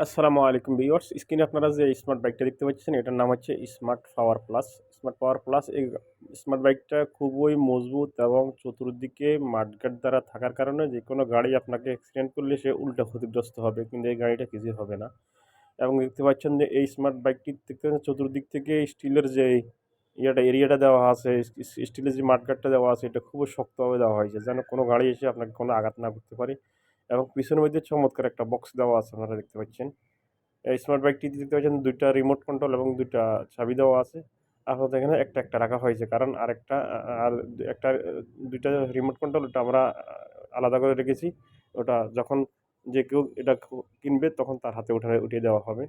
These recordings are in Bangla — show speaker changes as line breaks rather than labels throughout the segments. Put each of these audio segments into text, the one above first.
আসসালামু আলাইকুম ভিউয়ার্স। স্ক্রিনে আপনারা যে স্মার্ট বাইকটা দেখতে পাচ্ছেন, এটার নাম হচ্ছে smart power plus smart power plus এই স্মার্ট বাইকটা খুবই মজবুত এবং চতুর্দিকে মাঠগাট দ্বারা থাকার কারণে যে কোনো গাড়ি আপনাকে অ্যাক্সিডেন্ট করলে সে উল্টা ক্ষতিগ্রস্ত হবে, কিন্তু এই গাড়িটা কিছুই হবে না। এবং দেখতে পাচ্ছেন যে এই স্মার্ট বাইকটি দেখতে চতুর্দিক থেকে স্টিলের যে ইয়েটা, এরিয়াটা দেওয়া আছে, স্টিলের যে মাঠগাটটা দেওয়া আছে, এটা খুবই শক্তভাবে দেওয়া হয়েছে, যেন কোনো গাড়ি এসে আপনাকে কোনো আঘাত না করতে পারে। এবং পিছনের মধ্যে চমৎকার একটা বক্স দেওয়া আছে, আপনারা দেখতে পাচ্ছেন। এই স্মার্ট বাইকটিতে দেখতে পাচ্ছেন, দুইটা রিমোট কন্ট্রোল এবং দুইটা চাবি দেওয়া আছে। আপনাদের এখানে একটা একটা রাখা হয়েছে, কারণ আরেকটা, আর একটা, দুইটা রিমোট কন্ট্রোল ওটা আমরা আলাদা করে রেখেছি। ওটা যখন যে কেউ এটা কিনবে, তখন তার হাতে উঠে উঠিয়ে দেওয়া হবে।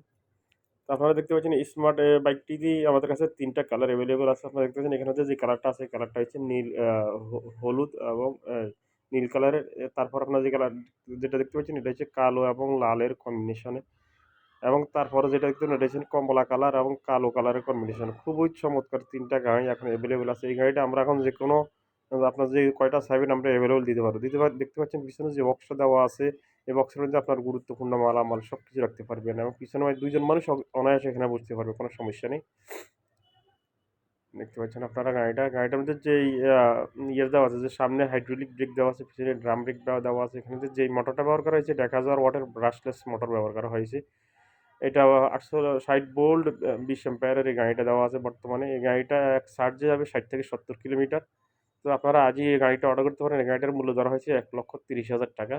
তো আপনারা দেখতে পাচ্ছেন স্মার্ট বাইকটিতে আমাদের কাছে তিনটা কালার অ্যাভেলেবল আছে। আপনারা দেখতে পাচ্ছেন, এখানে যে কালারটা আছে কালারটা হচ্ছে নীল হলুদ এবং নীল কালারের তারপর আপনারা যে কালার, যেটা দেখতে পাচ্ছেন এটা হচ্ছে কালো এবং লালের কম্বিনেশনে এবং তারপরে যেটা দেখতে এটা হচ্ছে কমলা কালার এবং কালো কালারের কম্বিনেশন খুবই চমৎকার তিনটা গাড়ি এখন অ্যাভেলেবেল আছে। এই গাড়িটা আমরা এখন যে কোনো আপনার যে কয়টা চাইবেন আমরা অ্যাভেলেবল দিতে পারব। দিতে দেখতে পাচ্ছেন পিছনে যে বক্সটা দেওয়া আছে এই বক্সের মধ্যে আপনার গুরুত্বপূর্ণ মালামাল সব কিছু রাখতে পারবেন এবং পিছনে দুইজন মানুষ অনায়াসে এখানে বসতে পারবে, কোনো সমস্যা নেই। দেখতে পাচ্ছেন আপনারা গাড়িটা। গাড়িটার মধ্যে যে ইয়ে দেওয়া আছে, যে সামনে হাইড্রোলিক ব্রেক দেওয়া আছে, পিছনে ড্রাম ব্রেক দেওয়া দেওয়া আছে, এখানে যে মোটরটা ব্যবহার করা হয়েছে এক হাজার ওয়াটের ব্রাশলেস মোটর ব্যবহার করা হয়েছে। এটা আটশো ষাট বোল্ড বিশ এম্পায়ারের এই গাড়িটা দেওয়া আছে বর্তমানে। এই গাড়িটা এক চার্জে যাবে ষাট থেকে সত্তর কিলোমিটার। তো আপনারা আজই এই গাড়িটা অর্ডার করতে পারেন। এই গাড়িটার মূল্য ধরা হয়েছে এক লক্ষ তিরিশ হাজার টাকা।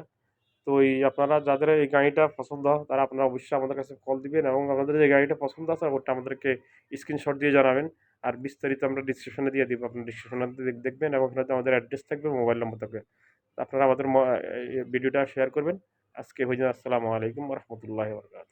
তো এই আপনারা যাদের এই গাড়িটা পছন্দ হয় তারা আপনারা অবশ্যই আমাদের কাছে কল দিবেন এবং আমাদের যে গাড়িটা পছন্দ আছে, ওটা আমাদেরকে স্ক্রিনশট দিয়ে জানাবেন। আর বিস্তারিত আমরা ডিসক্রিপশনে দিয়ে দিব। আপনার ডিসক্রিপশনে দেখবেন এবং ওখানে আমাদের অ্যাড্রেস থাকবে মোবাইল নম্বর থাকবে। আপনারা আমাদের ভিডিওটা শেয়ার করবেন। আজকে হয়ে আসসালামু আলাইকুম রহমতুল্লাহ বরকাত